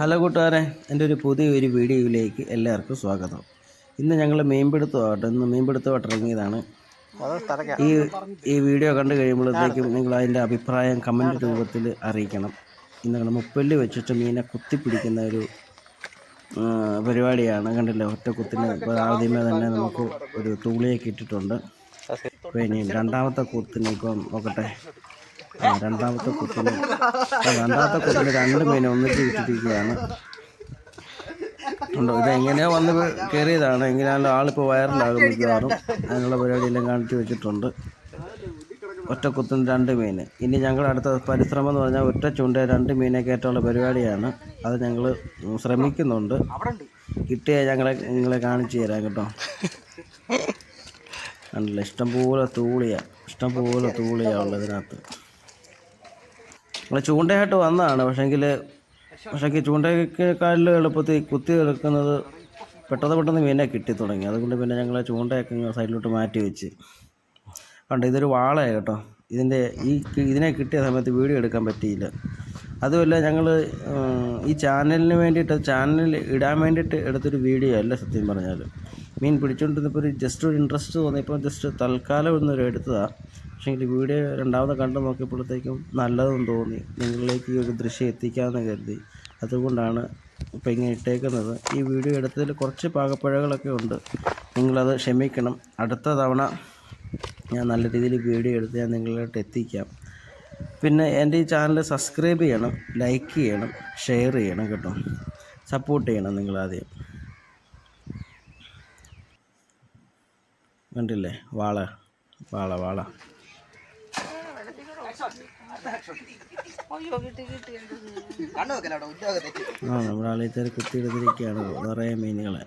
Hello കൂട്ടുകാരെ എന്റെ ഒരു പുതിയ ഒരു വീഡിയോയിലേക്ക് എല്ലാവർക്കും സ്വാഗതം. ഇന്ന് ഞങ്ങൾ മീൻപിടുത്തമായിട്ട് ഇന്ന് മീൻപിടുത്തമായിട്ട് ഇറങ്ങിയതാണ്. ഈ ഈ വീഡിയോ കണ്ടു കഴിയുമ്പോഴത്തേക്കും നിങ്ങൾ അതിന്റെ അഭിപ്രായം കമന്റ് രൂപത്തിൽ അറിയിക്കണം. ഇന്ന് നമ്മൾ മുപ്പല്ലി വെച്ചിട്ട് മീനെ കുത്തിപ്പിടിക്കുന്ന ഒരു പരിപാടിയാണ്. കണ്ടില്ലേ ഒറ്റ കുത്തിന് ഇപ്പോൾ ആദ്യമേ തന്നെ നമുക്ക് ഒരു തൂളിയൊക്കെ ഇട്ടിട്ടുണ്ട്. ഇനി രണ്ടാമത്തെ കുത്തിന് ഇപ്പം നോക്കട്ടെ. രണ്ടാമത്തെ കുട്ടി രണ്ടാമത്തെ കുത്തിന് രണ്ട് മീൻ ഒന്നിച്ച് ഇട്ടിരിക്കുകയാണ് ഉണ്ടോ? ഇത് എങ്ങനെയോ വന്ന് കയറിയതാണ്. എങ്ങനെയാണല്ലോ ആളിപ്പോൾ വയറിലാകും മിക്കവാറും. പരിപാടിയെല്ലാം കാണിച്ചു വെച്ചിട്ടുണ്ട്. ഒറ്റ കുത്തിന് രണ്ട് മീൻ. ഇനി ഞങ്ങളുടെ അടുത്ത പരിശ്രമം എന്ന് പറഞ്ഞാൽ ഒറ്റ ചൂണ്ട രണ്ട് മീനെ കയറ്റാനുള്ള പരിപാടിയാണ്. അത് ഞങ്ങൾ ശ്രമിക്കുന്നുണ്ട്. കിട്ടിയ ഞങ്ങളെ നിങ്ങളെ കാണിച്ചു തരാം കേട്ടോ. കണ്ടില്ല? ഇഷ്ടംപോലെ തൂളിയ. ഇഷ്ടംപോലെ തൂളിയ ഉള്ളത് ഇതിനകത്ത് നമ്മൾ ചൂണ്ടയായിട്ട് വന്നതാണ്. പക്ഷേങ്കിൽ പക്ഷേങ്കിൽ ചൂണ്ടക്കാലിൽ എളുപ്പത്തിൽ കുത്തി എടുക്കുന്നത് പെട്ടെന്ന് പെട്ടെന്ന് മീനെ കിട്ടി തുടങ്ങി. അതുകൊണ്ട് പിന്നെ ഞങ്ങൾ ചൂണ്ടയൊക്കെ സൈഡിലോട്ട് മാറ്റി വെച്ച്. കണ്ടോ ഇതൊരു വാളയാണ് കേട്ടോ. ഇതിന്റെ ഈ ഇതിനെ കിട്ടിയ സമയത്ത് വീഡിയോ എടുക്കാൻ പറ്റിയില്ല. അതുമല്ല ഞങ്ങൾ ഈ ചാനലിന് വേണ്ടിയിട്ട് ചാനലിൽ ഇടാൻ വേണ്ടിയിട്ട് എടുത്തൊരു വീഡിയോ അല്ല സത്യം പറഞ്ഞാൽ മീൻ പിടിച്ചുകൊണ്ടിരുന്നപ്പോൾ ഒരു ജസ്റ്റ് ഒരു ഇൻട്രസ്റ്റ് തോന്നിയപ്പോൾ ജസ്റ്റ് തൽക്കാലം ഒന്നൊരു എടുത്തതാണ് പക്ഷേ ഈ വീഡിയോ രണ്ടാമത് കണ്ടു നോക്കിയപ്പോഴത്തേക്കും നല്ലതെന്ന് തോന്നി. നിങ്ങളിലേക്ക് ഈ ഒരു ദൃശ്യം എത്തിക്കാമെന്ന് കരുതി. അതുകൊണ്ടാണ് ഇപ്പം ഇങ്ങനെ ഇട്ടേക്കുന്നത്. ഈ വീഡിയോ എടുത്തതിൽ കുറച്ച് പാകപ്പിഴകളൊക്കെ ഉണ്ട്. നിങ്ങളത് ക്ഷമിക്കണം. അടുത്ത തവണ ഞാൻ നല്ല രീതിയിൽ വീഡിയോ എടുത്ത് ഞാൻ നിങ്ങളിലോട്ട് എത്തിക്കാം. പിന്നെ എന്റെ ഈ ചാനൽ സബ്സ്ക്രൈബ് ചെയ്യണം ലൈക്ക് ചെയ്യണം ഷെയർ ചെയ്യണം കേട്ടോ. സപ്പോർട്ട് ചെയ്യണം നിങ്ങൾ ആദ്യം. കണ്ടില്ലേ? വാള വാള വാള. നമ്മുടെ കുത്തി കുത്തിയെടുത്തിരിക്കുകയാണ്. നിറയെ മീനുകളെ.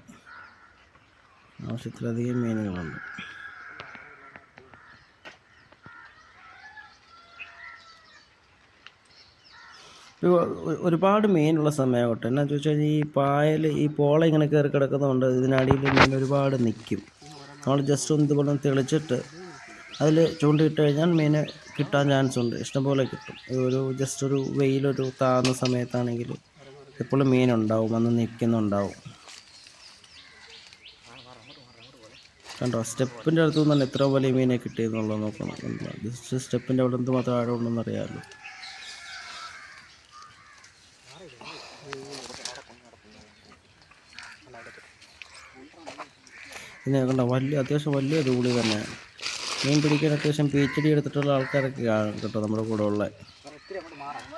ആവശ്യത്തിലധികം മീനുകളുണ്ട്. ഒരു- ഒരു- ഒരുപാട് മീനുള്ള സമയമാകട്ടെ എന്നാ ചോദിച്ചാൽ ഈ പായൽ ഈ പോള ഇങ്ങനെ കയറി കിടക്കുന്നതുകൊണ്ട് ഇതിനടിയിൽ മീൻ ഒരുപാട് നിൽക്കും നമ്മൾ ജസ്റ്റ് ഒന്ന് ഇതുപോലെ തെളിച്ചിട്ട് അതിൽ ചൂണ്ടിയിട്ട് കഴിഞ്ഞാൽ മീൻ കിട്ടാൻ ചാൻസ് ഉണ്ട്. ഇഷ്ടംപോലെ കിട്ടും. ഒരു ജസ്റ്റ് ഒരു വെയിലൊരു താഴ്ന്ന സമയത്താണെങ്കിൽ എപ്പോഴും മീനുണ്ടാവും വന്ന് നിൽക്കുന്നുണ്ടാവും. കണ്ടോ? സ്റ്റെപ്പിന്റെ അടുത്ത് നിന്ന് തന്നെ എത്ര വലിയ മീനെ കിട്ടിയെന്നുള്ളത് നോക്കണം. ജസ്റ്റ് സ്റ്റെപ്പിന്റെ അവിടെ എന്ത് മാത്രം ആഴം ഉണ്ടെന്ന് അറിയാമല്ലോ. പിന്നെ കണ്ടോ? വലിയ അത്യാവശ്യം വലിയ തൂളി തന്നെയാണ്. മീൻ പിടിക്കാൻ അത്യാവശ്യം പി എച്ച് ഡി എടുത്തിട്ടുള്ള ആൾക്കാരൊക്കെ കേട്ടോ നമ്മുടെ കൂടെ ഉള്ള.